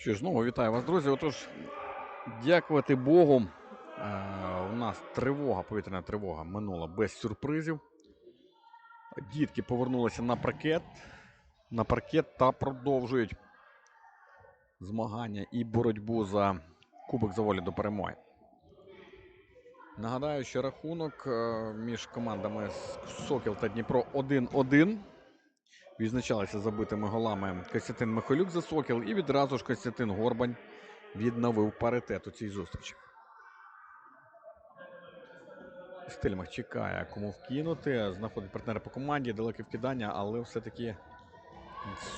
Що ж, знову вітаю вас, друзі. Отож, дякувати Богу. е, у нас тривога, повітряна тривога минула без сюрпризів. Дітки повернулися на паркет, на паркет та продовжують змагання і боротьбу за Кубок за волю до перемоги. Нагадаю, що рахунок е, між командами Сокіл та Дніпро 1-1. Відзначалися забитими голами Костянтин Михайлюк за Сокіл і відразу ж Костянтин Горбань відновив паритет у цій зустрічі. Стельмах чекає, кому вкинути. Знаходить партнера по команді, далеке вкидання, але все-таки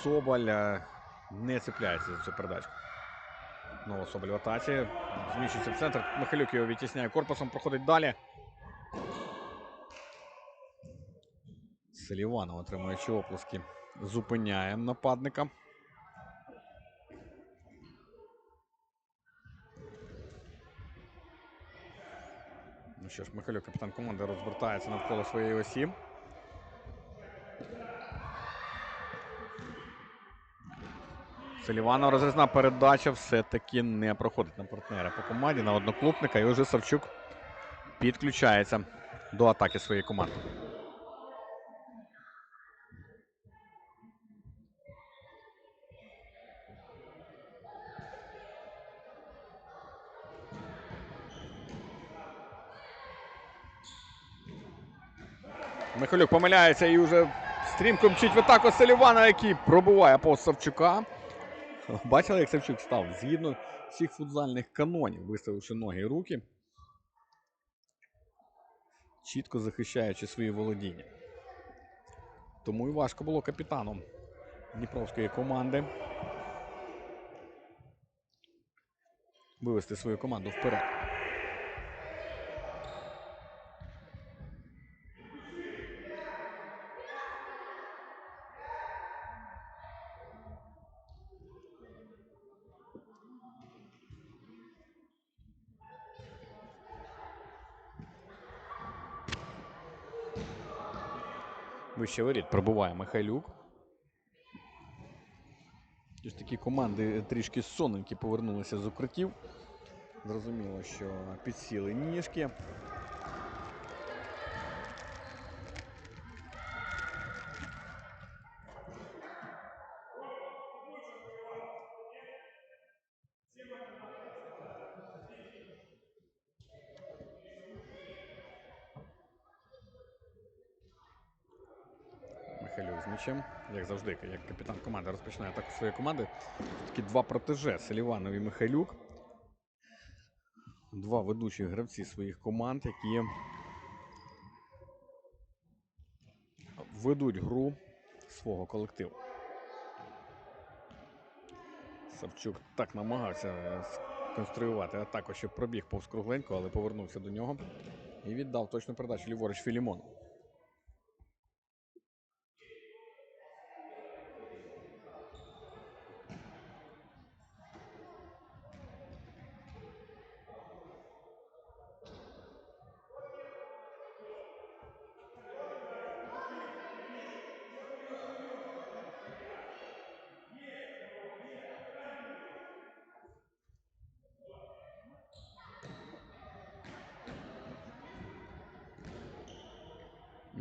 Соболь е, не цепляється за цю передачу. Знову Соболь в атаці. Зміщується в центр. Михайлюк його відтісняє корпусом, проходить далі. Селіванов, отримуючи оплески, зупиняє нападника. Ну що ж, Михайлюк, капітан команди, розвертається навколо своєї осі. Селіванов розрізна передача все-таки не проходить на партнера по команді, на одноклубника. І вже Савчук підключається до атаки своєї команди. Михайлюк помиляється і вже стрімко мчить в атаку Селівана, який пробиває по Савчука. Бачили, як Савчук став згідно всіх футзальних канонів, виставивши ноги і руки, чітко захищаючи свої володіння. Тому і важко було капітаном Дніпровської команди вивести свою команду вперед. Вище воріт пробуває Михайлюк. Ось такі команди трішки соненькі повернулися з укриттів. Зрозуміло, що підсіли ніжки. Михайлюк як завжди, як капітан команди розпочинає атаку своєї команди. Такі два протеже Селіванов і Михайлюк. Два ведучі гравці своїх команд, які ведуть гру свого колективу. Савчук так намагався сконструювати атаку, щоб пробіг повз кругленько, але повернувся до нього і віддав точну передачу ліворуч Філімону.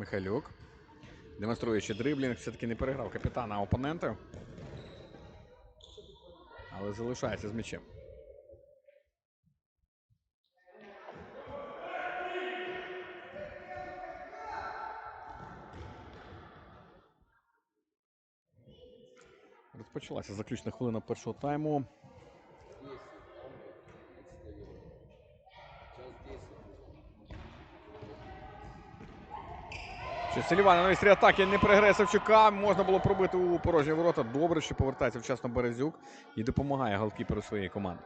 Михайлюк. Демонструючи дриблінг, все-таки не переграв капітана опонента. Але залишається з м'ячем. Розпочалася заключна хвилина першого тайму. Що Селіван на місці атаки не переграє Савчука. Можна було пробити у порожні ворота. Добре, що повертається вчасно Березюк і допомагає голкіперу своєї команди.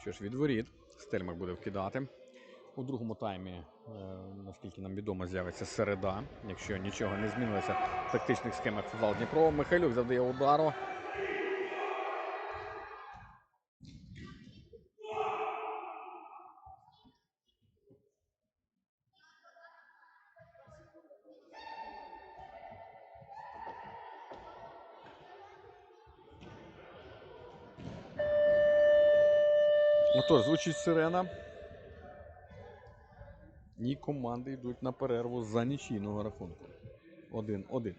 Що ж, від воріт. Стельмах буде вкидати. У другому таймі, е, наскільки нам відомо, з'явиться середа, якщо нічого не змінилося в тактичних схемах футзал Дніпро. Михайлюк завдає удару. Отож, звучить сирена. І команди йдуть на перерву за нічийного рахунку. 1-1.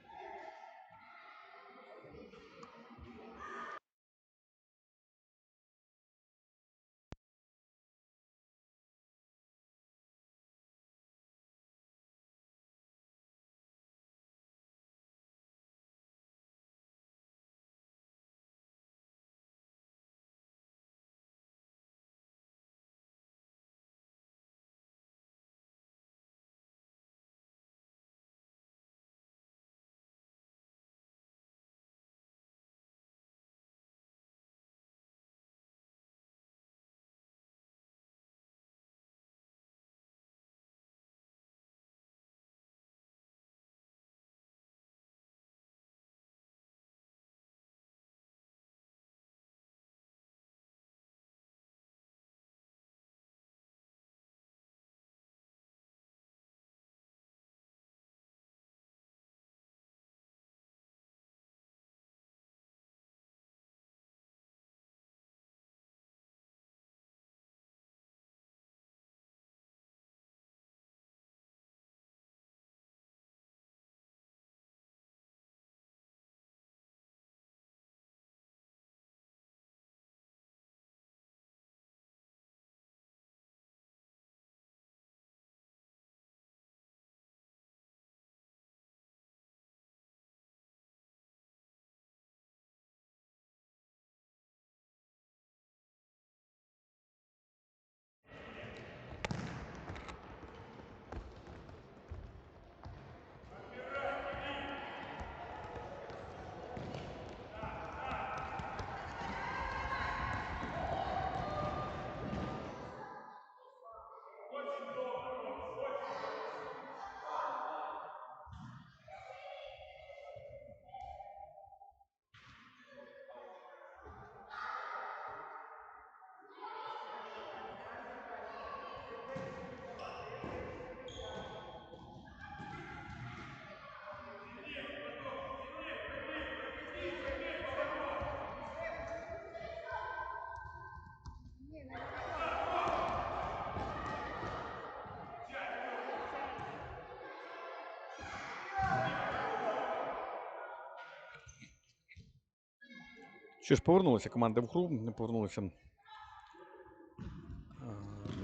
Що ж, повернулися команди в гру, не повернулися е,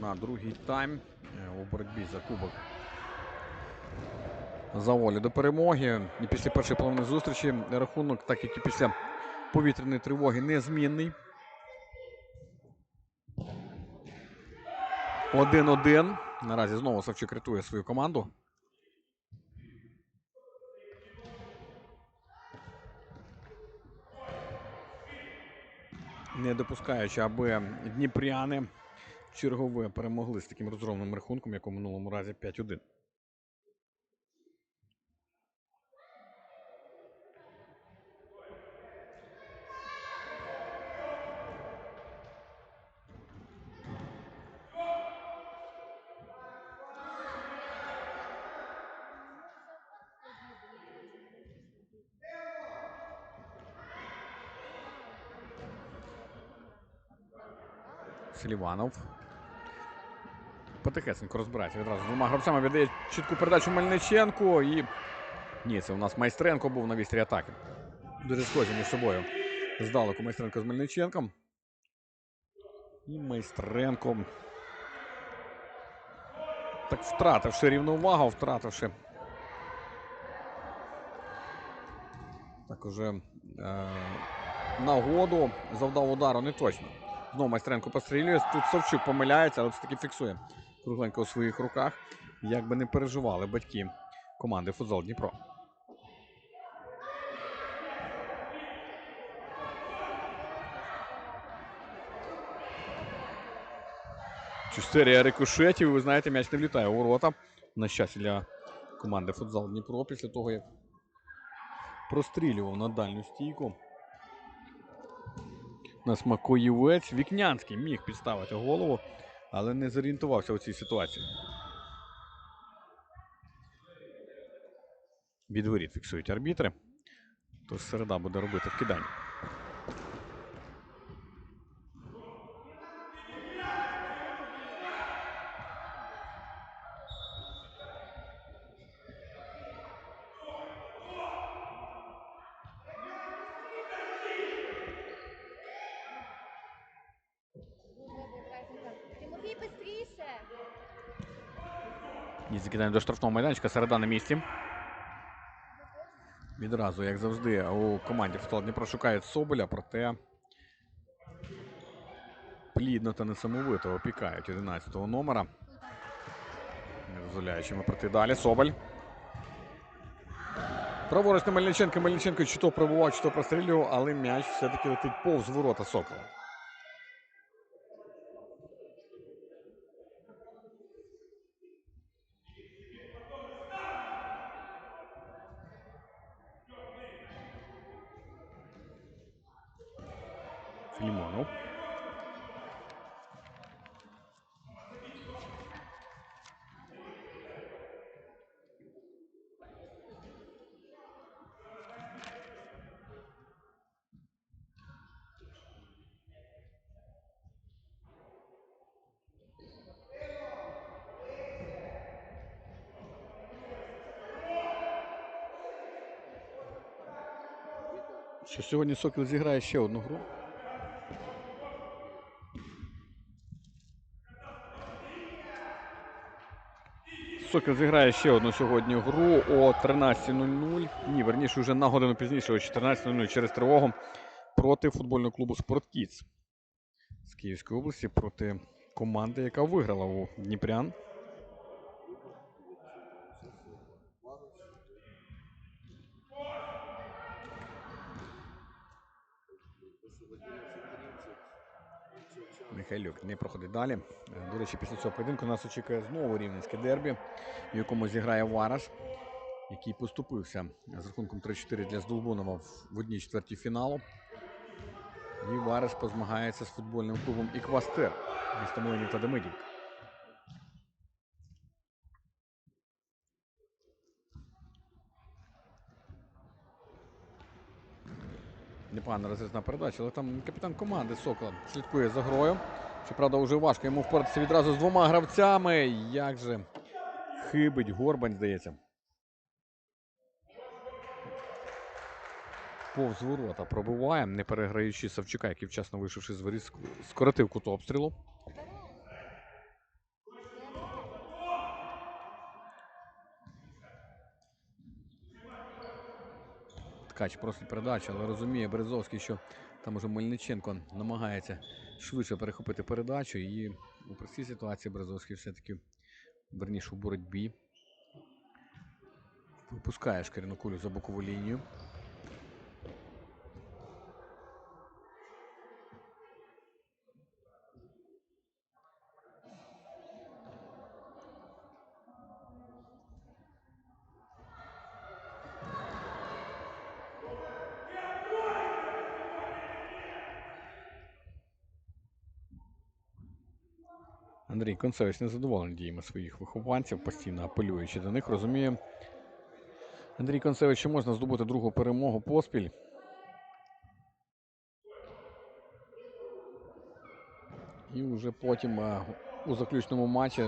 на другий тайм е, у боротьбі за кубок. За волю до перемоги. І після першої половини зустрічі рахунок, так як і після повітряної тривоги, незмінний. 1-1. Наразі знову Савчук рятує свою команду. Не допускаючи, аби дніпряни чергове перемогли з таким розгромним рахунком, як у минулому разі 5-1. Селіванов. Потихесенько розбирається відразу з двома гравцями. Віддає чітку передачу Мельниченку. І. Ні, це у нас майстренко був на вістрі атаки. Дуже схожі між собою. Здалеку майстренко з Мельниченком. І майстренко. Так втративши рівновагу, втративши. Так уже е- нагоду завдав удару не точно. Знову майстренко пострілює. Тут Савчук помиляється, але все-таки фіксує кругленько у своїх руках. Як би не переживали батьки команди Футзал Дніпро. Серія рикошетів, ви знаєте, м'яч не влітає у ворота. На щастя для команди футзал Дніпро після того, як прострілював на дальню стійку. У нас Макоївець. Вікнянський міг підставити голову, але не зорієнтувався у цій ситуації. Відворіт фіксують арбітри. Тож середа буде робити вкидання. І закидання до штрафного майданчика. Середа на місці. Відразу, як завжди, у команді Дніпро шукають Соболя, проте плідно та несамовито опікають 11-го номера. Не дозволяючи йому пройти далі. Соболь. Праворуч на Мельниченка. Мельниченко чи то пробував, чи то прострілював, але м'яч все-таки летить повз ворота Сокола. Філімонов. Що сьогодні Сокіл зіграє ще одну гру. Сокіл зіграє ще одну сьогодні гру о 13.00. Ні, верніше вже на годину пізніше, о 14.00 через тривогу проти футбольного клубу Спорткіц з Київської області проти команди, яка виграла у Дніпрян. Михайлюк не проходить далі. Е, До речі, після цього поєдинку нас очікує знову рівненське дербі, в якому зіграє Вараш, який поступився з рахунком 3-4 для Здолбунова в- одній четвертій фіналу. І Вараш позмагається з футбольним клубом Іквастер міста Млинів та Демидівка. Непогана розрізна передача, але там капітан команди Сокола слідкує за грою. Щоправда, вже важко йому впоратися відразу з двома гравцями. Як же хибить Горбань, здається. Повз ворота пробиває, не переграючи Савчука, який вчасно вийшовши з воріт, скоротив кут обстрілу. Ткач просить передачу, але розуміє Березовський, що там уже Мельниченко намагається швидше перехопити передачу. І у простій ситуації Березовський все-таки верніше у боротьбі. Випускає шкіряну кулю за бокову лінію. Андрій Концевич незадоволений діями своїх вихованців, постійно апелюючи до них. Розуміє Андрій Концевич, що можна здобути другу перемогу поспіль. І вже потім е, у заключному матчі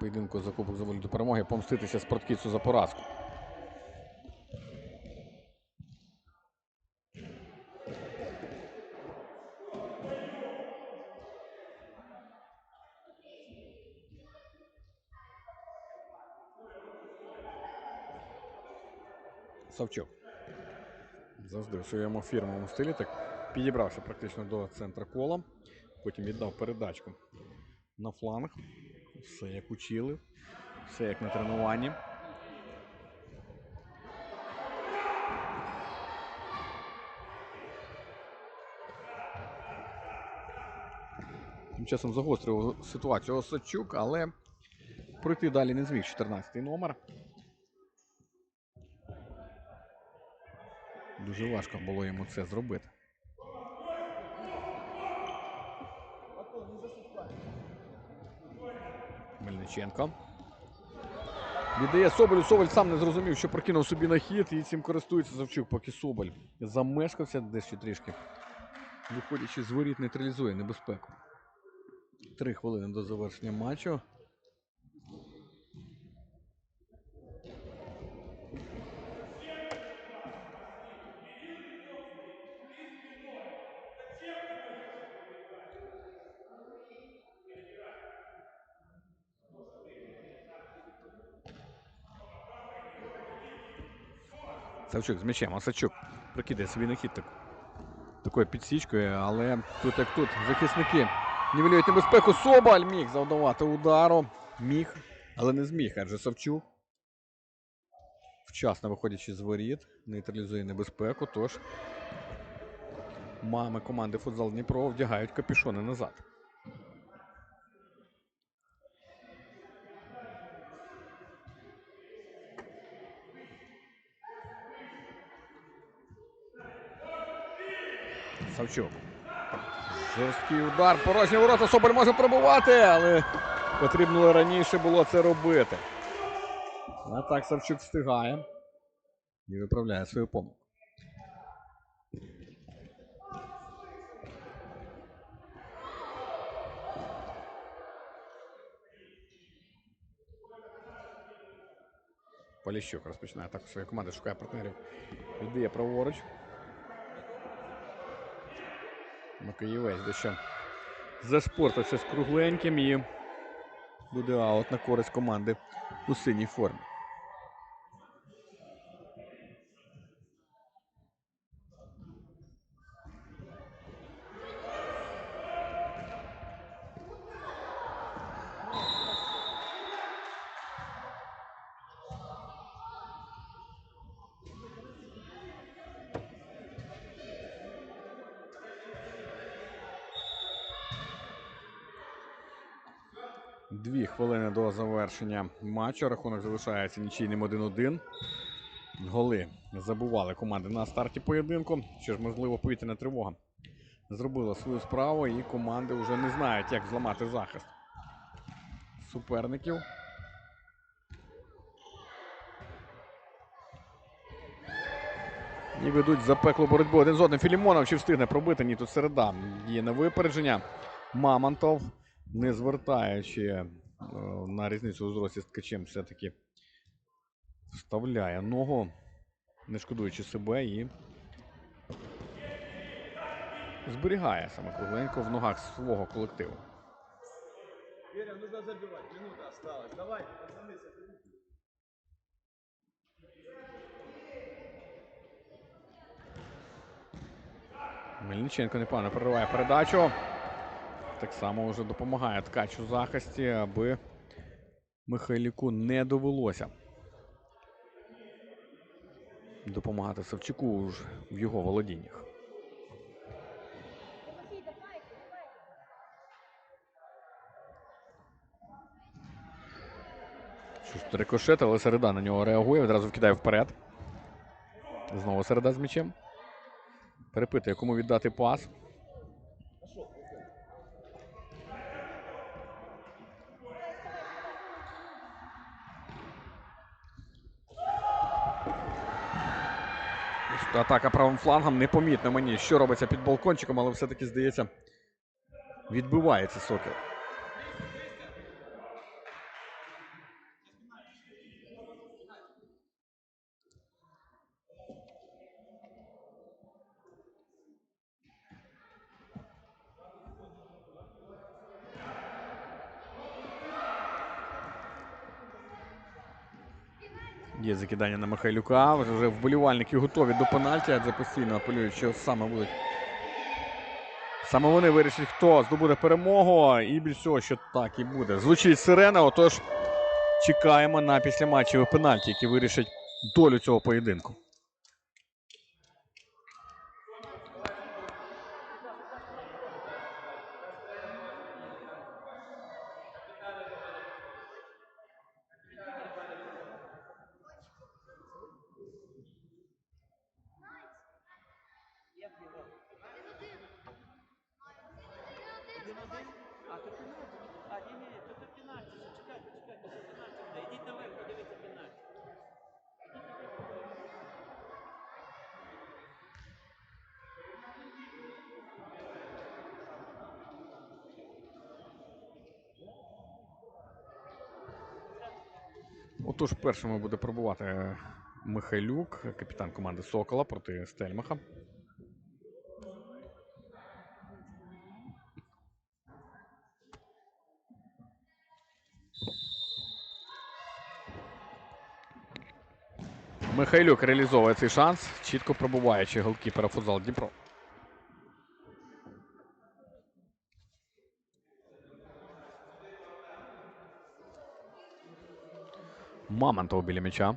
поєдинку за Кубок за волю до перемоги помститися спорткіцу за поразку. Савчук. Завжди в своєму фірмовому стилі так підібрався практично до центра кола. Потім віддав передачку на фланг. Все як учили, все як на тренуванні. Тим часом загострював ситуацію Осадчук, але пройти далі не зміг 14-й номер. Дуже важко було йому це зробити. Мельниченко. Віддає Соболю. Соболь сам не зрозумів, що прокинув собі на хід і цим користується Завчук, поки Соболь замешкався десь ще трішки. Виходячи з воріт, нейтралізує небезпеку. Три хвилини до завершення матчу. Савчук з м'ячем. Осадчук прокидає собі на хід так, такою підсічкою, але тут як тут захисники нівелюють небезпеку. Соболь міг завдавати удару. Міг, але не зміг, адже Савчук. Вчасно виходячи з воріт, нейтралізує небезпеку. Тож мами команди футзал Дніпро вдягають капюшони назад. Савчук. Жорсткий удар. Порожні ворота. Соболь може пробувати, але потрібно раніше було це робити. А так Савчук встигає і виправляє свою помилку. Поліщук розпочинає атаку своєї команди, шукає партнерів. Віддає праворуч. Макаєвець дещо зашпортався з кругленьким і буде аут на користь команди у синій формі. Дві хвилини до завершення матчу. Рахунок залишається нічийним 1-1. Голи забували команди на старті поєдинку. Що ж, можливо, повітряна тривога зробила свою справу, і команди вже не знають, як зламати захист суперників. І ведуть запеклу боротьбу один з одним. Філімонов чи встигне пробити? Ні, тут середа. Є на випередження. Мамонтов, не звертаючи е, на різницю у зрості з ткачем, все-таки вставляє ногу, не шкодуючи себе і зберігає саме кругленько в ногах свого колективу. Веря, нужно забивать. Минута осталась. Давай, пацаны, забивайте. Мельниченко непогано прориває передачу. Так само вже допомагає ткач у захисті, аби Михайліку не довелося. Допомагати Савчуку в його володіннях. Рикошет, але середа на нього реагує, відразу вкидає вперед. Знову середа з м'ячем. Перепитує, кому віддати пас. Атака правим флангом непомітно мені, що робиться під балкончиком, але все-таки здається, відбивається Сокіл. Є закидання на Михайлюка. Вже вболівальники готові до пенальті, адже постійно апелюють, що саме будуть. Саме вони вирішать, хто здобуде перемогу. І більш цього, що так і буде. Звучить сирена, отож чекаємо на післяматчеві пенальті, які вирішать долю цього поєдинку. А, то пенальті. А, ні, ні, то то пенальті. Ще Чекайте, чекайте, що пенальті буде. Йдіть наверх, подивіться пенальті. Отож, першими буде пробувати Михайлюк, капітан команди Сокола проти Стельмаха. Михайлюк реалізовує цей шанс, чітко пробуваючи голкіпера футзал Дніпро. Мамонтов біля м'яча.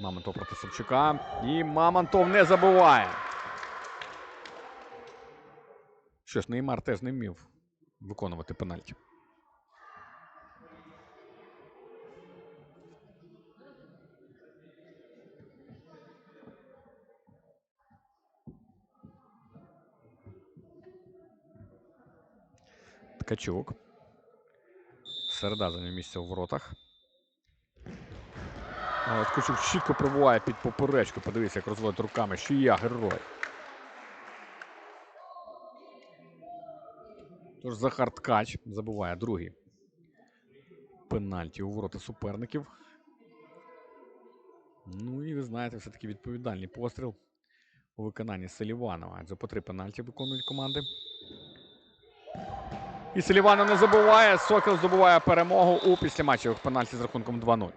Мамонтов проти Собчука. І Мамонтов не забуває. Що ж, Неймар теж не вмів виконувати пенальті. Ткачук. Середа зайняв місце у воротах. Ткачук чітко пробуває під поперечку. Подивіться, як розводить руками. Що я герой. Тож Захар Ткач забуває другий. Пенальті у ворота суперників. Ну і ви знаєте, все-таки відповідальний постріл у виконанні Селіванова. Адже по три пенальті виконують команди. І Селіванов не забуває. Сокіл здобуває перемогу у післяматчевих пенальті з рахунком 2-0.